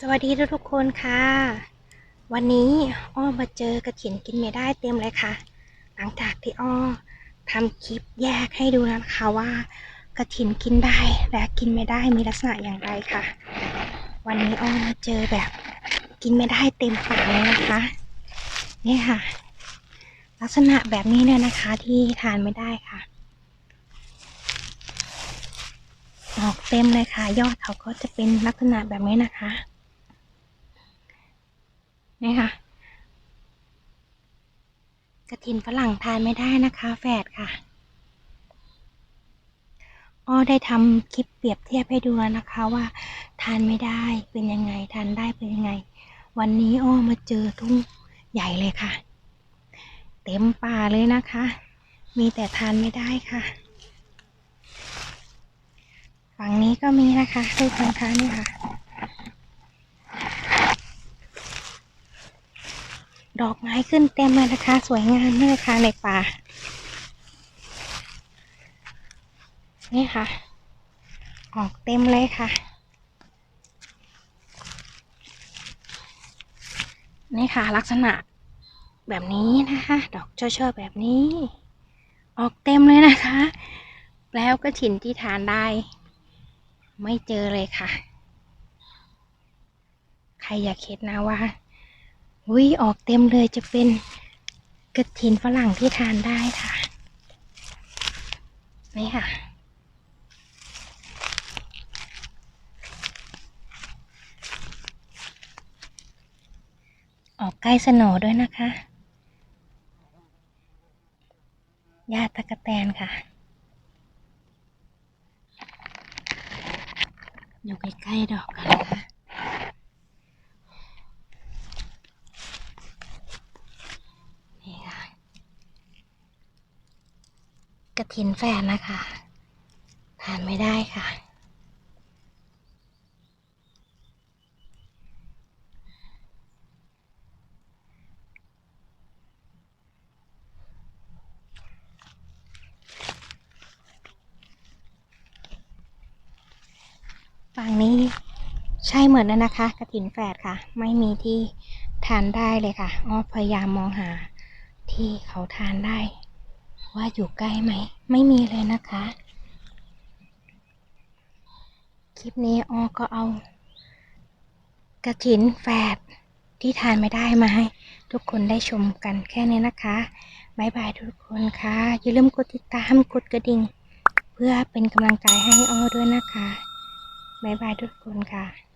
สวัสดีทุกๆคนค่ะ วันนี้อ้อมาเจอกระถินกินไม่ได้เต็มเลยค่ะ หลังจากที่อ้อทำคลิปแยกให้ดูนะคะว่ากระถินกินได้และกินไม่ได้มีลักษณะอย่างไรค่ะ วันนี้อ้อมาเจอแบบกินไม่ได้เต็มปากเลยนะคะ นี่ค่ะ ลักษณะแบบนี้เนี่ยนะคะที่ทานไม่ได้ค่ะ ออกเต็มเลยค่ะ ยอดเขาก็จะเป็นลักษณะแบบนี้นะคะนี่ค่ะกระถินฝรั่งทานไม่ได้นะคะ แฝดค่ะอ้อได้ทำคลิปเปรียบเทียบให้ดูแล้วนะคะว่า ทานไม่ได้เป็นยังไง ทานได้เป็นยังไง วันนี้อ้อมาเจอทุ่งใหญ่เลยค่ะ ต็มป่าเลยนะคะ มีแต่ทานไม่ได้ค่ะ ฝั่งนี้ก็มีนะคะทุกคนคะนี่ค่ะ ดอกไม้ขึ้นเต็มเลยนะคะ สวยงามมากค่ะในป่า นี่ค่ะ ออกเต็มเลยค่ะ นี่ค่ะลักษณะ แบบนี้นะคะ ดอกช่อๆแบบนี้ ออกเต็มเลยนะคะ แล้วก็ถิ่นที่ทานได้ ไม่เจอเลยค่ะ ใครอยากคิดนะว่าอุ้ยออกเต็มเลยจะเป็นกระถินฝรั่งที่ทานได้ค่ะ นี่ค่ะ ออกใกล้สโหนด้วยนะคะ ญาตะกะแตนค่ะ อยู่ใกล้ๆดอกกันนะนี่ค่ะกระถินแฟนนะคะทานไม่ได้ค่ะ ฝั่งนี้ใช่เหมือนแล้วนะคะกระถินแฝดค่ะ ไม่มีที่ทานได้เลยค่ะอ้อพยายามมองหาที่เขาทานได้ ว่าอยู่ใกล้ไหม ไม่มีเลยนะคะ คลิปนี้อ้อก็เอา กระถินแฝดที่ทานไม่ได้มาให้ทุกคนได้ชมกันแค่นี้นะคะบายบายทุกคนค่ะ อย่าลืมกดติดตามกดกระดิ่ง เพื่อเป็นกำลังใจให้อ้อด้วยนะคะ บายบายทุกคนค่ะ